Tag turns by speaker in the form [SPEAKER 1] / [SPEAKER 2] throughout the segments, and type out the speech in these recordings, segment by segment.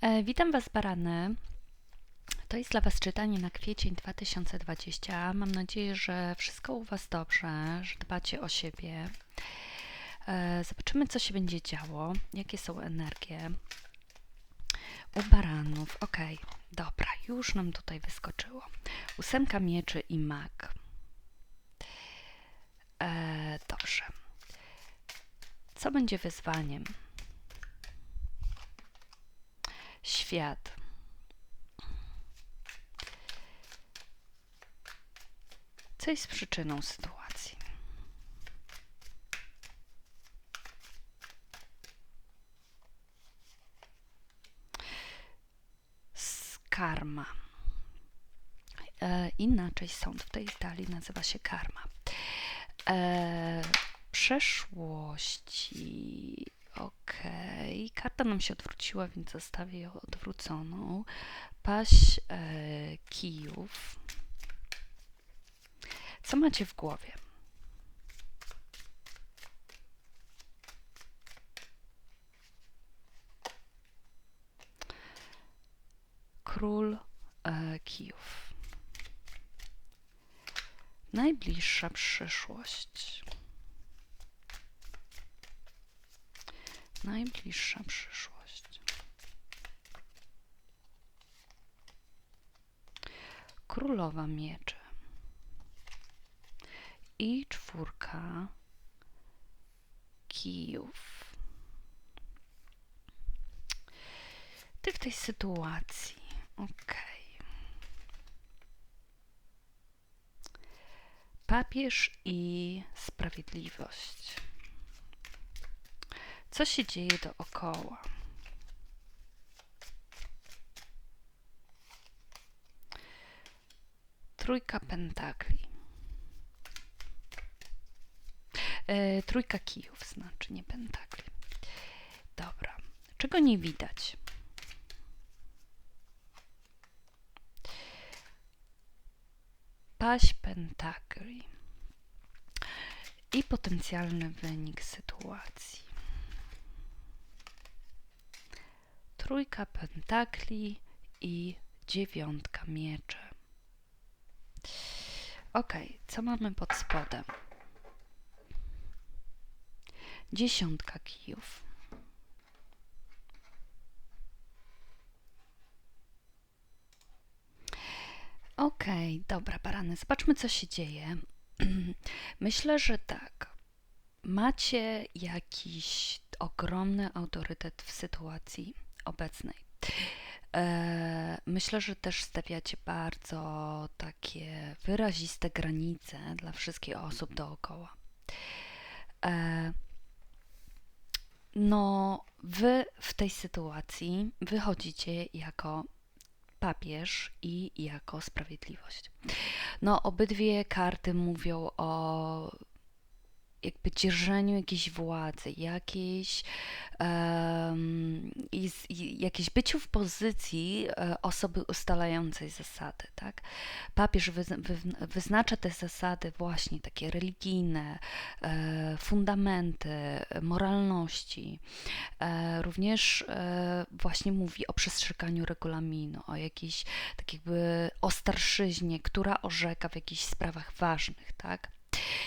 [SPEAKER 1] E, Witam Was, barany. To jest dla Was czytanie na kwiecień 2020. Mam nadzieję, że wszystko u Was dobrze, że dbacie o siebie. E, Zobaczymy, co się będzie działo, jakie są energie u baranów. Ok, dobra, już nam tutaj wyskoczyło. Ósemka mieczy i mak. E, dobrze. Co będzie wyzwaniem? Świat. Co jest przyczyną sytuacji? Karma. E, inaczej sąd w tej Italii nazywa się karma. E, przeszłości. Okej. Karta nam się odwróciła, więc zostawię ją odwróconą. Paść e, kijów. Co macie w głowie? Król e, kijów. Najbliższa przyszłość. Najbliższa przyszłość. Królowa mieczy. I czwórka kijów. Ty w tej sytuacji. Okej. Papież i sprawiedliwość. Co się dzieje dookoła? Trójka pentakli. E, trójka kijów znaczy, nie pentakli. Dobra. Czego nie widać? Paść pentakli i potencjalny wynik sytuacji. Trójka pentakli i dziewiątka mieczy. Ok, co mamy pod spodem? Dziesiątka kijów. Okay, dobra, barany, zobaczmy, co się dzieje. Myślę, że tak. Macie jakiś ogromny autorytet w sytuacji obecnej. E, myślę, że też stawiacie bardzo takie wyraziste granice dla wszystkich osób dookoła. E, no, wy w tej sytuacji wychodzicie jako papież i jako sprawiedliwość. No, obydwie karty mówią o jakby dzierżeniu jakiejś władzy, jakiejś, um, jakiejś byciu w pozycji e, osoby ustalającej zasady, tak? Papież wy, wy, wyznacza te zasady właśnie takie religijne, e, fundamenty moralności. E, również właśnie mówi o przestrzeganiu regulaminu, o jakiejś tak jakby ostarszyźnie, która orzeka w jakichś sprawach ważnych, tak?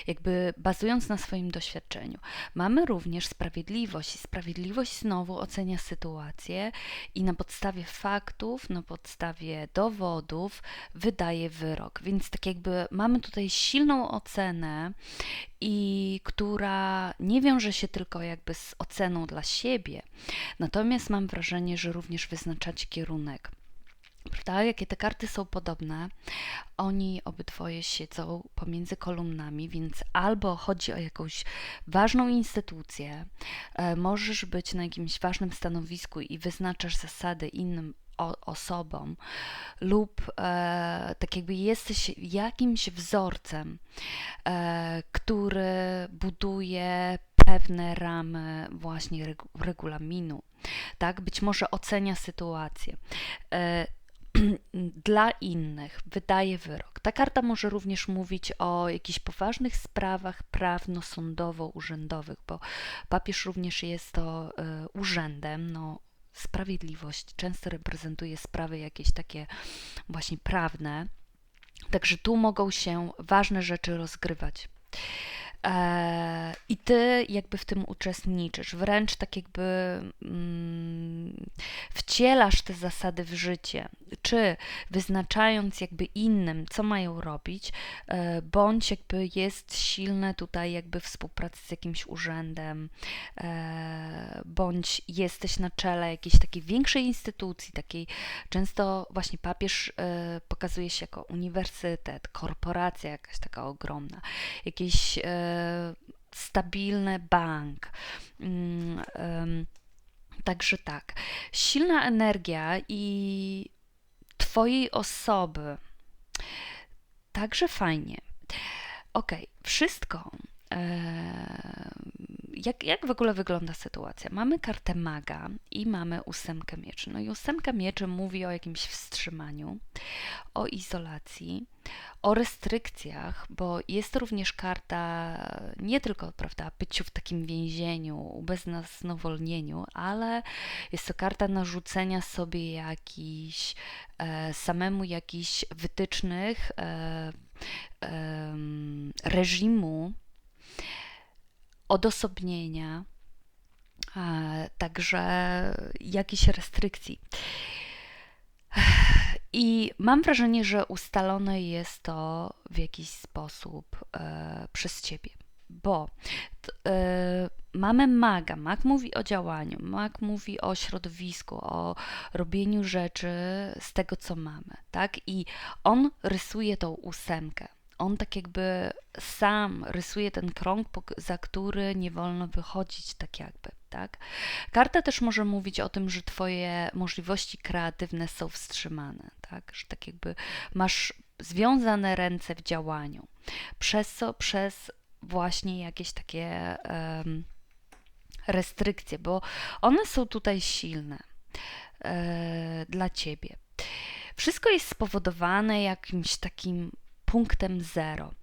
[SPEAKER 1] Jakby bazując na swoim doświadczeniu. Mamy również sprawiedliwość sprawiedliwość znowu ocenia sytuację i na podstawie faktów, na podstawie dowodów wydaje wyrok. Więc tak jakby mamy tutaj silną ocenę i która nie wiąże się tylko jakby z oceną dla siebie, natomiast mam wrażenie, że również wyznaczacie kierunek prawda? Jakie te karty są podobne, oni obydwoje siedzą pomiędzy kolumnami, więc albo chodzi o jakąś ważną instytucję, e, możesz być na jakimś ważnym stanowisku i wyznaczasz zasady innym osobom, lub e, tak jakby jesteś jakimś wzorcem, e, który buduje pewne ramy właśnie regu regulaminu, tak? Być może ocenia sytuację. E, dla innych wydaje wyrok. Ta karta może również mówić o jakichś poważnych sprawach prawno-sądowo-urzędowych, bo papież również jest to y, urzędem, no, sprawiedliwość, często reprezentuje sprawy jakieś takie właśnie prawne. Także tu mogą się ważne rzeczy rozgrywać. E, I ty jakby w tym uczestniczysz, wręcz tak jakby mm, wcielasz te zasady w życie, czy wyznaczając jakby innym, co mają robić, e, bądź jakby jest silne tutaj jakby współpracy z jakimś urzędem, e, bądź jesteś na czele jakiejś takiej większej instytucji, takiej często właśnie papież pokazuje się jako uniwersytet, korporacja jakaś taka ogromna, jakieś stabilny bank. Mm, także tak, silna energia i Twojej osoby. Także fajnie. Ok, wszystko. Jak, jak w ogóle wygląda sytuacja? Mamy kartę maga i mamy ósemkę mieczy. No i ósemka mieczy mówi o jakimś wstrzymaniu, o izolacji, o restrykcjach, bo jest również karta nie tylko, prawda, byciu w takim więzieniu, beznaznowolnieniu, ale jest to karta narzucenia sobie jakichś, e, samemu jakichś wytycznych e, e, reżimu, odosobnienia, także jakichś restrykcji. I mam wrażenie, że ustalone jest to w jakiś sposób e, przez ciebie, bo e, mamy maga. Mag mówi o działaniu, mag mówi o środowisku, o robieniu rzeczy z tego, co mamy, tak? I on rysuje tą ósemkę. On tak jakby sam rysuje ten krąg, za który nie wolno wychodzić, tak jakby tak? Karta też może mówić o tym, że Twoje możliwości kreatywne są wstrzymane, tak? Że tak jakby masz związane ręce w działaniu. Przez co? Przez właśnie jakieś takie um, restrykcje, bo one są tutaj silne e, dla Ciebie. Wszystko jest spowodowane jakimś takim punktem zero.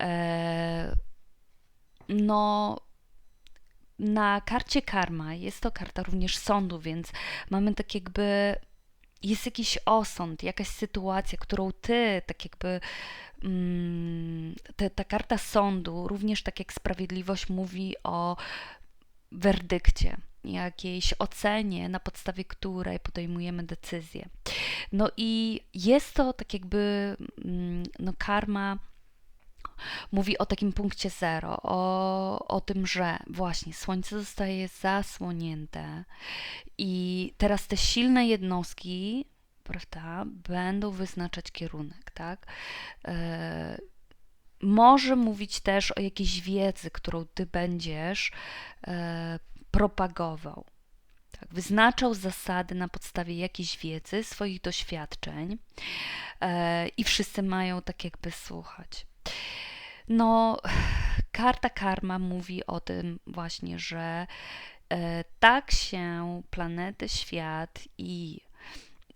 [SPEAKER 1] E, no, na karcie karma jest to karta również sądu, więc mamy tak jakby jest jakiś osąd, jakaś sytuacja, którą ty tak jakby mm, te, ta karta sądu, również tak jak sprawiedliwość mówi o werdykcie, jakiejś ocenie, na podstawie której podejmujemy decyzję. No i jest to tak jakby mm, no karma mówi o takim punkcie zero, o, o tym, że właśnie Słońce zostaje zasłonięte i teraz te silne jednostki, prawda, będą wyznaczać kierunek, tak? E, może mówić też o jakiejś wiedzy, którą ty będziesz e, propagował. Tak, wyznaczał zasady na podstawie jakiejś wiedzy, swoich doświadczeń e, i wszyscy mają tak jakby słuchać. No, karta karma mówi o tym właśnie, że e, tak się planety, świat i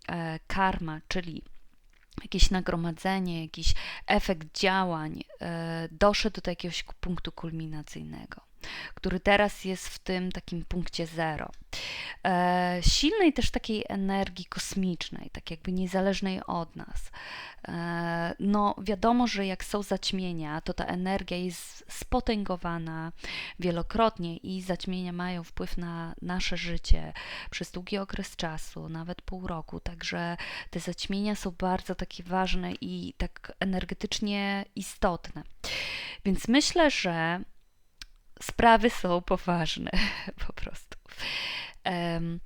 [SPEAKER 1] e, karma, czyli jakieś nagromadzenie, jakiś efekt działań e, doszedł do jakiegoś punktu kulminacyjnego który teraz jest w tym takim punkcie zero. E, silnej też takiej energii kosmicznej, tak jakby niezależnej od nas. E, no, wiadomo, że jak są zaćmienia, to ta energia jest spotęgowana wielokrotnie i zaćmienia mają wpływ na nasze życie przez długi okres czasu, nawet pół roku. Także te zaćmienia są bardzo takie ważne i tak energetycznie istotne. Więc myślę, że sprawy są poważne po prostu. Um,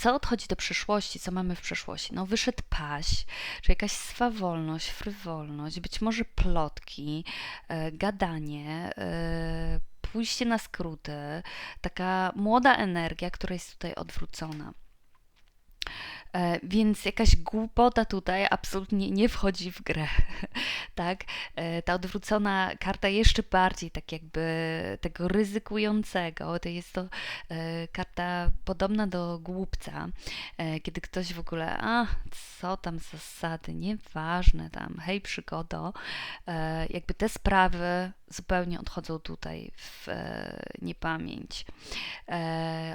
[SPEAKER 1] co odchodzi do przyszłości, co mamy w przeszłości? No, wyszedł paś, czy jakaś swawolność, frywolność, być może plotki, e, gadanie, e, pójście na skróty, taka młoda energia, która jest tutaj odwrócona. E, więc jakaś głupota tutaj absolutnie nie wchodzi w grę, tak? E, ta odwrócona karta jeszcze bardziej tak jakby tego ryzykującego, to jest to e, karta podobna do głupca, kiedy ktoś w ogóle, a co tam zasady, nieważne tam, hej przygodo, jakby te sprawy zupełnie odchodzą tutaj w niepamięć,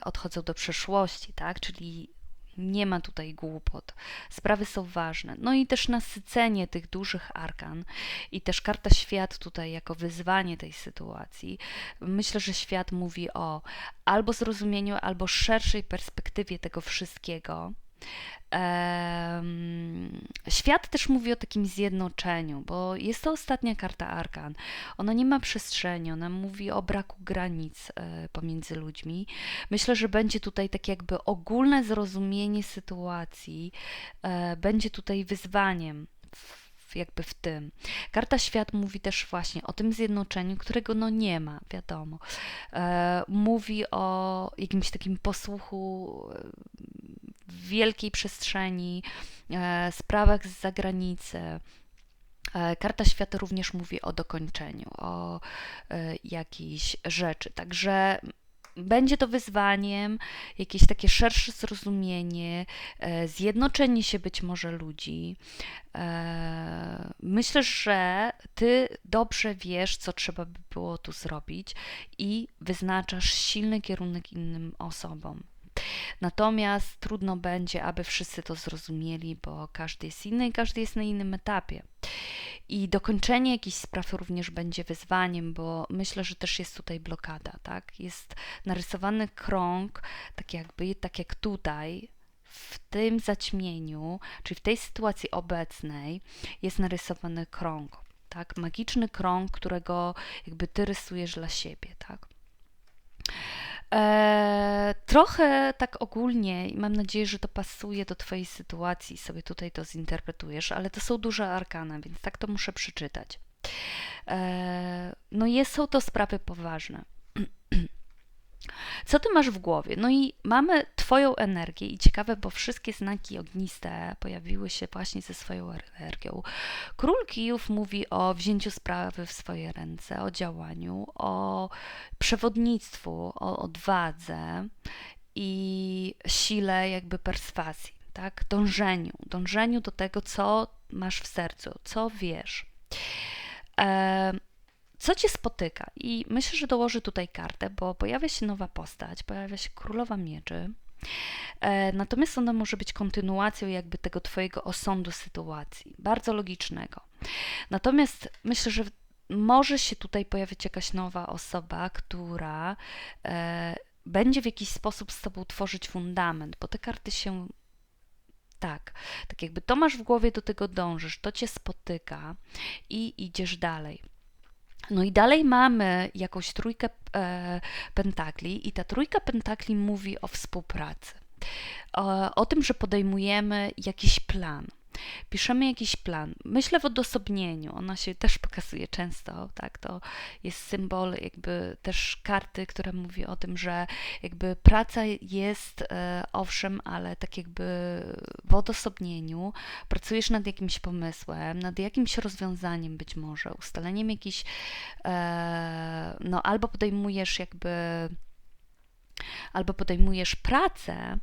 [SPEAKER 1] odchodzą do przeszłości, tak? Czyli nie ma tutaj głupot. Sprawy są ważne. No i też nasycenie tych dużych arkan i też karta świat tutaj jako wyzwanie tej sytuacji. Myślę, że świat mówi o albo zrozumieniu, albo szerszej perspektywie tego wszystkiego Świat też mówi o takim zjednoczeniu, bo jest to ostatnia karta Arkan. Ona nie ma przestrzeni, ona mówi o braku granic e, pomiędzy ludźmi. Myślę, że będzie tutaj tak jakby ogólne zrozumienie sytuacji, e, będzie tutaj wyzwaniem jakby w tym. Karta Świat mówi też właśnie o tym zjednoczeniu, którego no nie ma, wiadomo. E, mówi o jakimś takim posłuchu wielkiej przestrzeni, e, sprawach z zagranicy. E, Karta Świata również mówi o dokończeniu, o e, jakiejś rzeczy. Także będzie to wyzwaniem, jakieś takie szersze zrozumienie, zjednoczenie się być może ludzi. Myślę, że ty dobrze wiesz, co trzeba by było tu zrobić i wyznaczasz silny kierunek innym osobom. Natomiast trudno będzie, aby wszyscy to zrozumieli, bo każdy jest inny i każdy jest na innym etapie. I dokończenie jakichś spraw również będzie wyzwaniem, bo myślę, że też jest tutaj blokada, tak? Jest narysowany krąg, tak jakby, tak jak tutaj, w tym zaćmieniu, czyli w tej sytuacji obecnej, jest narysowany krąg, tak? Magiczny krąg, którego jakby ty rysujesz dla siebie, tak? E, trochę tak ogólnie, mam nadzieję, że to pasuje do Twojej sytuacji, sobie tutaj to zinterpretujesz, ale to są duże arkana, więc tak to muszę przeczytać. E, no, jest, są to sprawy poważne. Co ty masz w głowie? No i mamy Twoją energię i ciekawe, bo wszystkie znaki ogniste pojawiły się właśnie ze swoją energią. Król Kijów mówi o wzięciu sprawy w swoje ręce, o działaniu, o przewodnictwu, o odwadze i sile jakby perswazji, tak? Dążeniu, dążeniu do tego, co masz w sercu, co wiesz. Co cię spotyka? I myślę, że dołożę tutaj kartę, bo pojawia się nowa postać, pojawia się królowa mieczy. E, natomiast ona może być kontynuacją jakby tego twojego osądu sytuacji, bardzo logicznego. Natomiast myślę, że może się tutaj pojawić jakaś nowa osoba, która e, będzie w jakiś sposób z tobą tworzyć fundament, bo te karty się tak, tak jakby to masz w głowie, do tego dążysz, to cię spotyka i idziesz dalej. No i dalej mamy jakąś trójkę e, pentakli, i ta trójka pentakli mówi o współpracy, o, o tym, że podejmujemy jakiś plan. Piszemy jakiś plan. Myślę w odosobnieniu. Ona się też pokazuje często, tak? To jest symbol jakby też karty, która mówi o tym, że jakby praca jest e, owszem, ale tak jakby w odosobnieniu pracujesz nad jakimś pomysłem, nad jakimś rozwiązaniem być może, ustaleniem jakiś e, no albo podejmujesz jakby albo podejmujesz pracę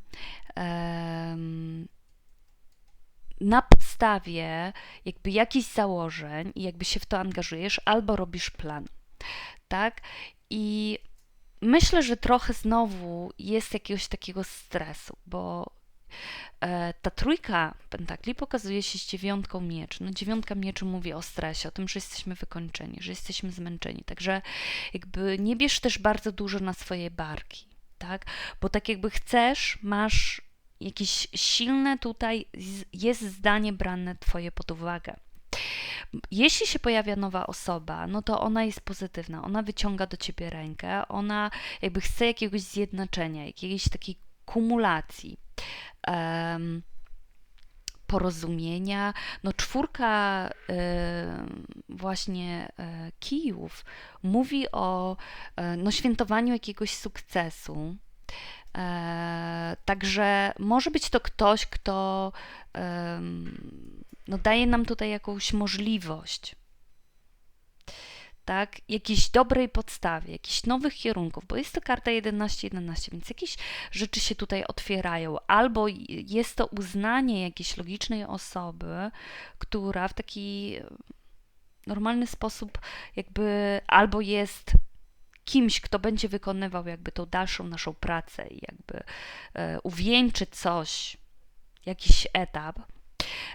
[SPEAKER 1] na podstawie jakby jakichś założeń i jakby się w to angażujesz, albo robisz plan, tak? I myślę, że trochę znowu jest jakiegoś takiego stresu, bo e, ta trójka pentakli pokazuje się z dziewiątką mieczy. No dziewiątka mieczy mówi o stresie, o tym, że jesteśmy wykończeni, że jesteśmy zmęczeni. Także jakby nie bierz też bardzo dużo na swoje barki, tak? Bo tak jakby chcesz, masz jakieś silne tutaj jest zdanie brane Twoje pod uwagę. Jeśli się pojawia nowa osoba, no to ona jest pozytywna, ona wyciąga do ciebie rękę, ona jakby chce jakiegoś zjednoczenia, jakiejś takiej kumulacji. Um, porozumienia. No czwórka y, właśnie y, kijów mówi o y, no, świętowaniu jakiegoś sukcesu, także może być to ktoś, kto no, daje nam tutaj jakąś możliwość tak, jakiejś dobrej podstawie, jakichś nowych kierunków, bo jest to karta 11-11, więc jakieś rzeczy się tutaj otwierają, albo jest to uznanie jakiejś logicznej osoby, która w taki normalny sposób jakby albo jest kimś, kto będzie wykonywał jakby tą dalszą naszą pracę i jakby e, uwieńczy coś, jakiś etap,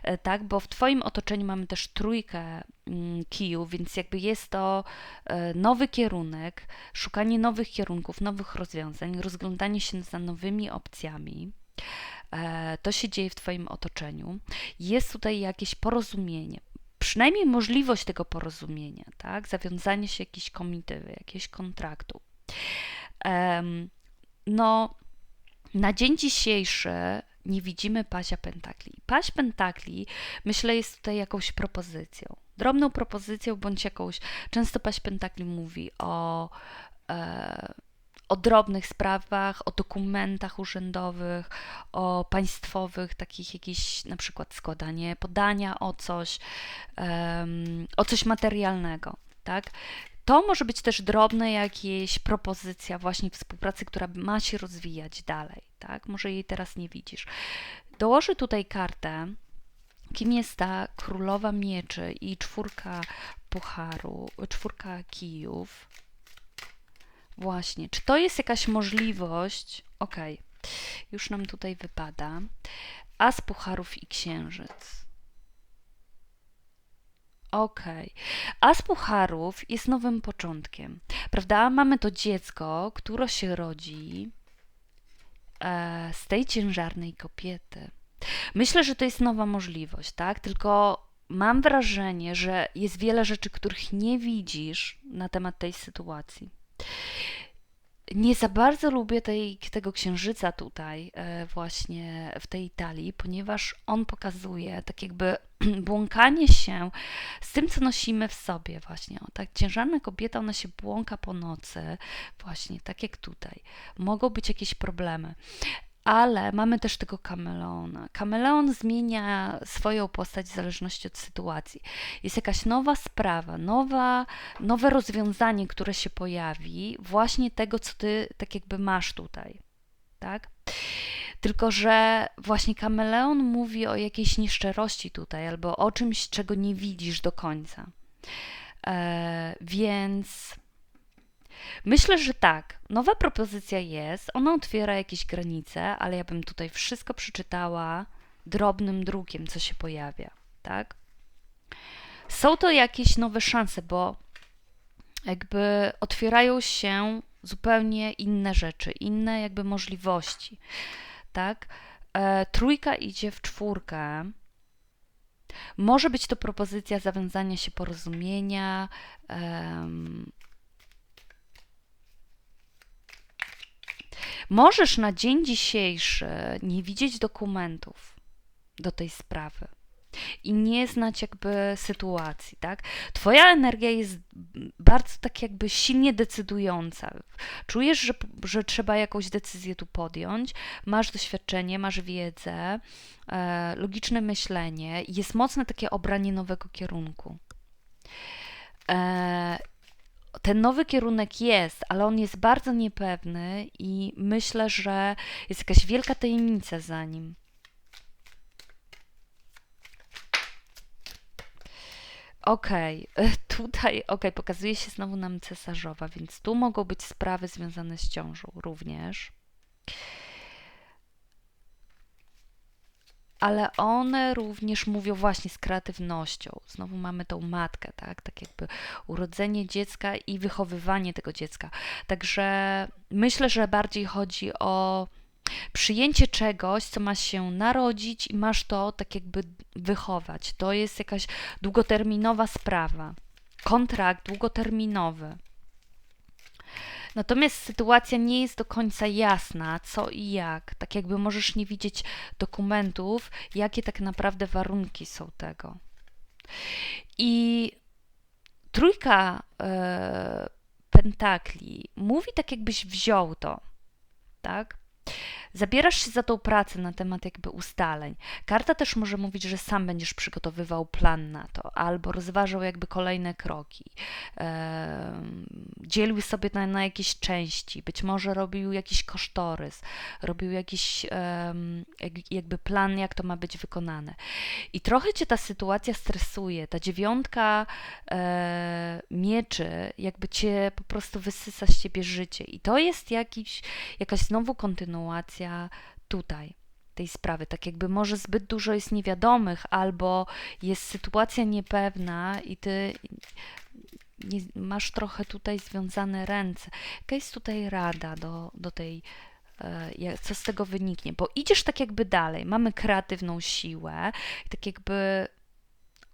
[SPEAKER 1] e, tak, bo w Twoim otoczeniu mamy też trójkę mm, kijów, więc jakby jest to e, nowy kierunek, szukanie nowych kierunków, nowych rozwiązań, rozglądanie się za nowymi opcjami. To się dzieje w Twoim otoczeniu. Jest tutaj jakieś porozumienie, przynajmniej możliwość tego porozumienia, tak? Zawiązanie się jakiejś komitywy, jakiegoś kontraktu. No, na dzień dzisiejszy nie widzimy pasia pentakli. Paś pentakli, myślę, jest tutaj jakąś propozycją. Drobną propozycją, bądź jakąś. Często paś pentakli mówi o e, o drobnych sprawach, o dokumentach urzędowych, o państwowych, takich jakichś na przykład składanie podania o coś, um, o coś materialnego, tak? To może być też drobna jakieś propozycja właśnie współpracy, która ma się rozwijać dalej, tak? Może jej teraz nie widzisz. Dołożę tutaj kartę, kim jest ta królowa mieczy i czwórka pucharu, czwórka kijów. Właśnie, czy to jest jakaś możliwość? Ok, już nam tutaj wypada. As pucharów i księżyc. Ok. As pucharów jest nowym początkiem, prawda? Mamy to dziecko, które się rodzi e, z tej ciężarnej kobiety. Myślę, że to jest nowa możliwość, tak? Tylko mam wrażenie, że jest wiele rzeczy, których nie widzisz na temat tej sytuacji nie za bardzo lubię tej, tego księżyca tutaj, e, właśnie w tej Italii, ponieważ on pokazuje tak jakby błąkanie się z tym, co nosimy w sobie, właśnie. O, tak ciężarna kobieta, ona się błąka po nocy, właśnie tak jak tutaj. Mogą być jakieś problemy ale mamy też tego kameleona. Kameleon zmienia swoją postać w zależności od sytuacji. Jest jakaś nowa sprawa, nowa, nowe rozwiązanie, które się pojawi, właśnie tego, co ty tak jakby masz tutaj. Tak? Tylko, że właśnie kameleon mówi o jakiejś nieszczerości tutaj, albo o czymś, czego nie widzisz do końca. E, więc Myślę, że tak. Nowa propozycja jest, ona otwiera jakieś granice, ale ja bym tutaj wszystko przeczytała drobnym drukiem, co się pojawia, tak? Są to jakieś nowe szanse, bo jakby otwierają się zupełnie inne rzeczy, inne jakby możliwości, tak? E, trójka idzie w czwórkę. Może być to propozycja zawiązania się porozumienia, um, Możesz na dzień dzisiejszy nie widzieć dokumentów do tej sprawy i nie znać jakby sytuacji, tak? Twoja energia jest bardzo tak jakby silnie decydująca. Czujesz, że, że trzeba jakąś decyzję tu podjąć, masz doświadczenie, masz wiedzę, e, logiczne myślenie, jest mocne takie obranie nowego kierunku. E, ten nowy kierunek jest, ale on jest bardzo niepewny i myślę, że jest jakaś wielka tajemnica za nim. Okej, okay. tutaj, okej, okay, pokazuje się znowu nam cesarzowa, więc tu mogą być sprawy związane z ciążą również. Ale one również mówią właśnie z kreatywnością. Znowu mamy tą matkę, tak? Tak jakby urodzenie dziecka i wychowywanie tego dziecka. Także myślę, że bardziej chodzi o przyjęcie czegoś, co ma się narodzić i masz to tak jakby wychować. To jest jakaś długoterminowa sprawa. Kontrakt długoterminowy. Natomiast sytuacja nie jest do końca jasna, co i jak. Tak jakby możesz nie widzieć dokumentów, jakie tak naprawdę warunki są tego. I trójka e, pentakli mówi tak, jakbyś wziął to, tak? Zabierasz się za tą pracę na temat jakby ustaleń. Karta też może mówić, że sam będziesz przygotowywał plan na to, albo rozważał jakby kolejne kroki. Dzielił sobie na, na jakieś części, być może robił jakiś kosztorys, robił jakiś jakby plan, jak to ma być wykonane. I trochę cię ta sytuacja stresuje. Ta dziewiątka e, mieczy jakby cię po prostu wysysa z ciebie życie. I to jest jakiś, jakaś znowu kontynuacja tutaj tej sprawy. Tak jakby może zbyt dużo jest niewiadomych, albo jest sytuacja niepewna i ty nie, masz trochę tutaj związane ręce. Jaka jest tutaj rada do, do tej, e, co z tego wyniknie? Bo idziesz tak jakby dalej, mamy kreatywną siłę, tak jakby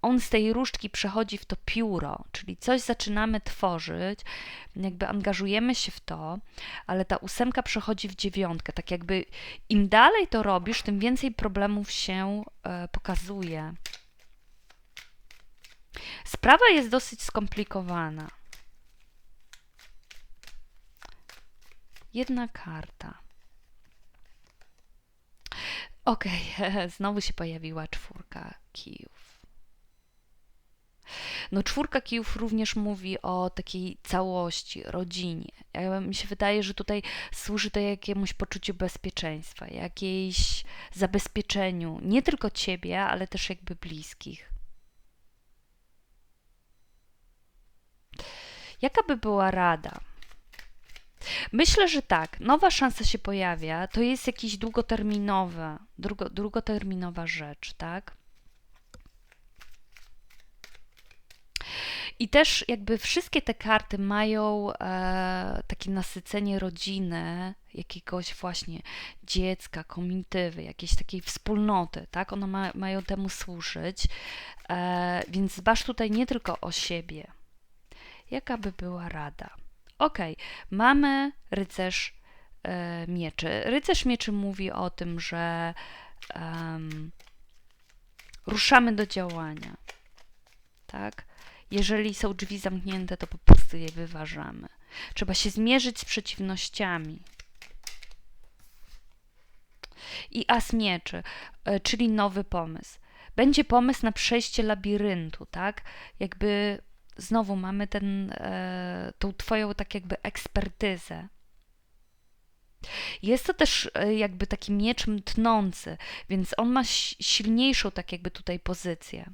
[SPEAKER 1] on z tej różdżki przechodzi w to pióro, czyli coś zaczynamy tworzyć, jakby angażujemy się w to, ale ta ósemka przechodzi w dziewiątkę. Tak jakby im dalej to robisz, tym więcej problemów się e, pokazuje. Sprawa jest dosyć skomplikowana. Jedna karta. Okej, znowu się pojawiła czwórka kijów. No, czwórka kijów również mówi o takiej całości, rodzinie. Ja, mi się wydaje, że tutaj służy to jakiemuś poczuciu bezpieczeństwa, jakiejś zabezpieczeniu nie tylko ciebie, ale też jakby bliskich. Jaka by była rada? Myślę, że tak. Nowa szansa się pojawia. To jest jakiś długoterminowa, drugo, długoterminowa rzecz, tak? I też jakby wszystkie te karty mają e, takie nasycenie rodziny, jakiegoś właśnie dziecka, komitywy, jakiejś takiej wspólnoty, tak? One ma, mają temu służyć. E, więc dbasz tutaj nie tylko o siebie. Jaka by była rada? Ok, mamy rycerz e, mieczy. Rycerz mieczy mówi o tym, że em, ruszamy do działania, tak? Jeżeli są drzwi zamknięte, to po prostu je wyważamy. Trzeba się zmierzyć z przeciwnościami. I as mieczy, e, czyli nowy pomysł. Będzie pomysł na przejście labiryntu, tak? Jakby znowu mamy ten, e, tą twoją tak jakby ekspertyzę. Jest to też e, jakby taki miecz tnący, więc on ma si- silniejszą tak jakby tutaj pozycję.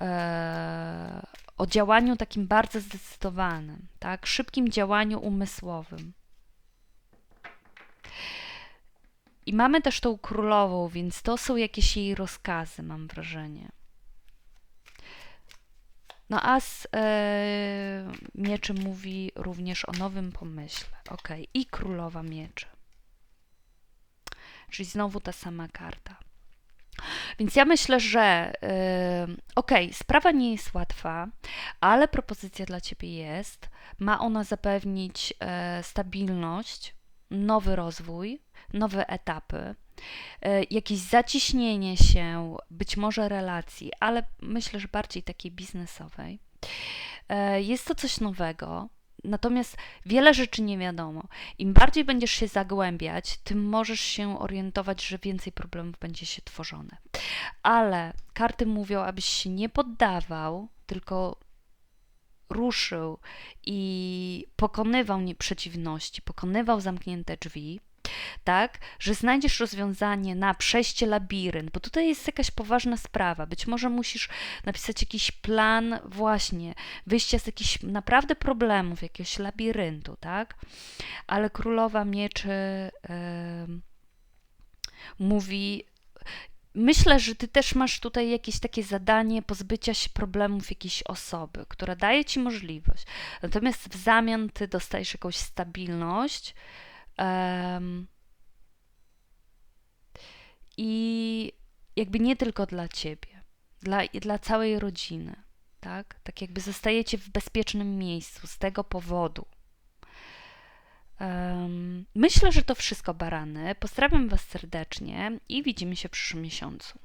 [SPEAKER 1] E, o działaniu takim bardzo zdecydowanym, tak? Szybkim działaniu umysłowym. I mamy też tą królową, więc to są jakieś jej rozkazy, mam wrażenie. No as e, mieczy mówi również o nowym pomyśle. Ok, i królowa mieczy. Czyli znowu ta sama karta. Więc ja myślę, że yy, okej, okay, sprawa nie jest łatwa, ale propozycja dla ciebie jest. Ma ona zapewnić yy, stabilność, nowy rozwój, nowe etapy, yy, jakieś zaciśnienie się, być może relacji, ale myślę, że bardziej takiej biznesowej. Yy, jest to coś nowego, Natomiast wiele rzeczy nie wiadomo. Im bardziej będziesz się zagłębiać, tym możesz się orientować, że więcej problemów będzie się tworzone. Ale karty mówią, abyś się nie poddawał, tylko ruszył i pokonywał przeciwności, pokonywał zamknięte drzwi, tak, że znajdziesz rozwiązanie na przejście labirynt, bo tutaj jest jakaś poważna sprawa. Być może musisz napisać jakiś plan właśnie wyjścia z jakichś naprawdę problemów, jakiegoś labiryntu, tak? Ale królowa mieczy yy, mówi Myślę, że ty też masz tutaj jakieś takie zadanie pozbycia się problemów jakiejś osoby, która daje ci możliwość. Natomiast w zamian ty dostajesz jakąś stabilność, Um, I jakby nie tylko dla ciebie, dla, dla całej rodziny, tak? Tak jakby zostajecie w bezpiecznym miejscu z tego powodu. Um, myślę, że to wszystko, barany. Pozdrawiam Was serdecznie i widzimy się w przyszłym miesiącu.